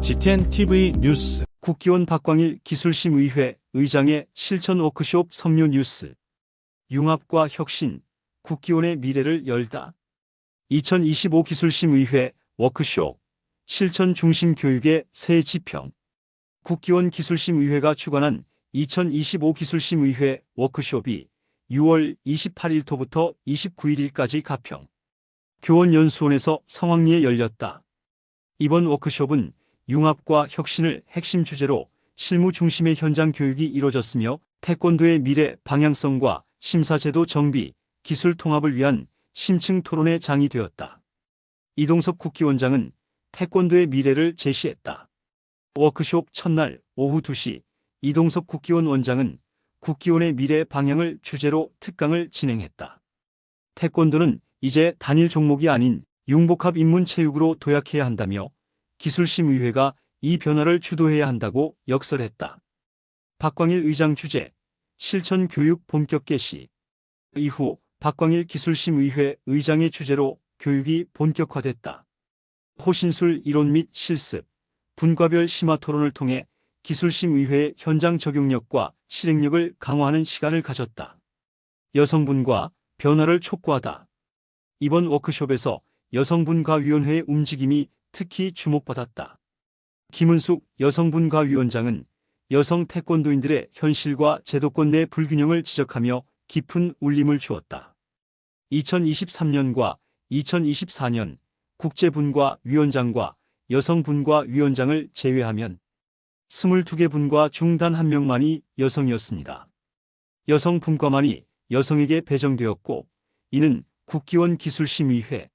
GTN TV 뉴스. 국기원 박광일 기술심의회 의장의 실천 워크숍 섬유 뉴스. 융합과 혁신. 국기원의 미래를 열다. 2025 기술심의회 워크숍. 실천 중심 교육의 새 지평. 국기원 기술심의회가 주관한 2025 기술심의회 워크숍이 6월 28일부터 29일까지 가평 교원연수원에서 성황리에 열렸다. 이번 워크숍은 융합과 혁신을 핵심 주제로 실무 중심의 현장 교육이 이뤄졌으며 태권도의 미래 방향성과 심사제도 정비, 기술 통합을 위한 심층 토론의 장이 되었다. 이동섭 국기원장은 태권도의 미래를 제시했다. 워크숍 첫날 오후 2시 이동섭 국기원 원장은 국기원의 미래 방향을 주제로 특강을 진행했다. 태권도는 이제 단일 종목이 아닌 융복합 인문 체육으로 도약해야 한다며 기술심의회가 이 변화를 주도해야 한다고 역설했다. 박광일 의장 주재, 실천 교육 본격 개시. 이후 박광일 기술심의회 의장의 주재로 교육이 본격화됐다. 호신술 이론 및 실습, 분과별 심화 토론을 통해 기술심의회의 현장 적용력과 실행력을 강화하는 시간을 가졌다. 여성분과 변화를 촉구하다. 이번 워크숍에서 여성분과위원회의 움직임이 특히 주목받았다. 김은숙 여성분과위원장은 여성 태권도인들의 현실과 제도권 내 불균형을 지적하며 깊은 울림을 주었다. 2023년과 2024년 국제분과 위원장과 여성분과 위원장을 제외하면 22개 분과 중단 1명만이 여성이었습니다. 여성 분과만이 여성에게 배정되었고 이는 국기원 기술심의회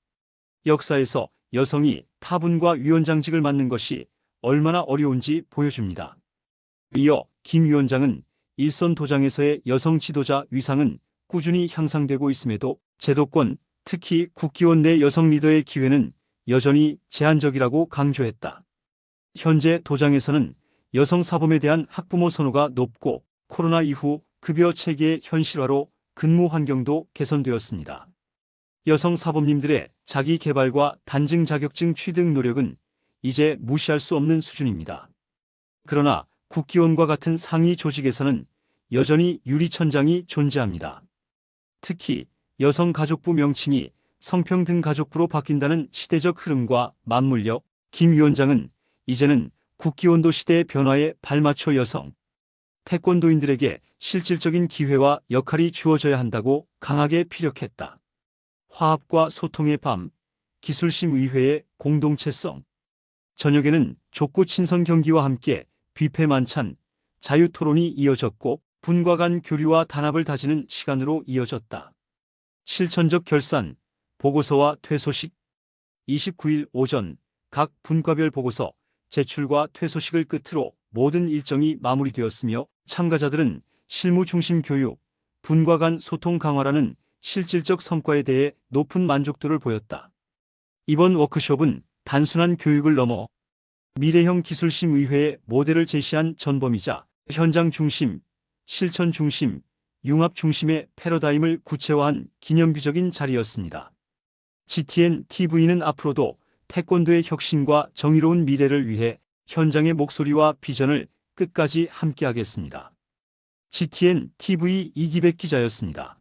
역사에서 여성이 타분과 위원장직을 맡는 것이 얼마나 어려운지 보여줍니다. 이어 김 위원장은 일선 도장에서의 여성 지도자 위상은 꾸준히 향상되고 있음에도 제도권, 특히 국기원 내 여성 리더의 기회는 여전히 제한적이라고 강조했다. 현재 도장에서는 여성 사범에 대한 학부모 선호가 높고 코로나 이후 급여 체계의 현실화로 근무 환경도 개선되었습니다. 여성 사범님들의 자기 개발과 단증 자격증 취득 노력은 이제 무시할 수 없는 수준입니다. 그러나 국기원과 같은 상위 조직에서는 여전히 유리천장이 존재합니다. 특히 여성가족부 명칭이 성평등 가족부로 바뀐다는 시대적 흐름과 맞물려 김 위원장은 이제는 국기원도 시대의 변화에 발맞춰 여성, 태권도인들에게 실질적인 기회와 역할이 주어져야 한다고 강하게 피력했다. 화합과 소통의 밤, 기술심의회의 공동체성. 저녁에는 족구 친선 경기와 함께 뷔페 만찬, 자유 토론이 이어졌고 분과 간 교류와 단합을 다지는 시간으로 이어졌다. 실천적 결산, 보고서와 퇴소식 29일 오전 각 분과별 보고서 제출과 퇴소식을 끝으로 모든 일정이 마무리되었으며 참가자들은 실무 중심 교육, 분과 간 소통 강화라는 실질적 성과에 대해 높은 만족도를 보였다. 이번 워크숍은 단순한 교육을 넘어 미래형 기술심의회의 모델을 제시한 전범이자 현장 중심, 실천 중심, 융합 중심의 패러다임을 구체화한 기념비적인 자리였습니다. GTN TV는 앞으로도 태권도의 혁신과 정의로운 미래를 위해 현장의 목소리와 비전을 끝까지 함께하겠습니다. GTN TV 이기백 기자였습니다.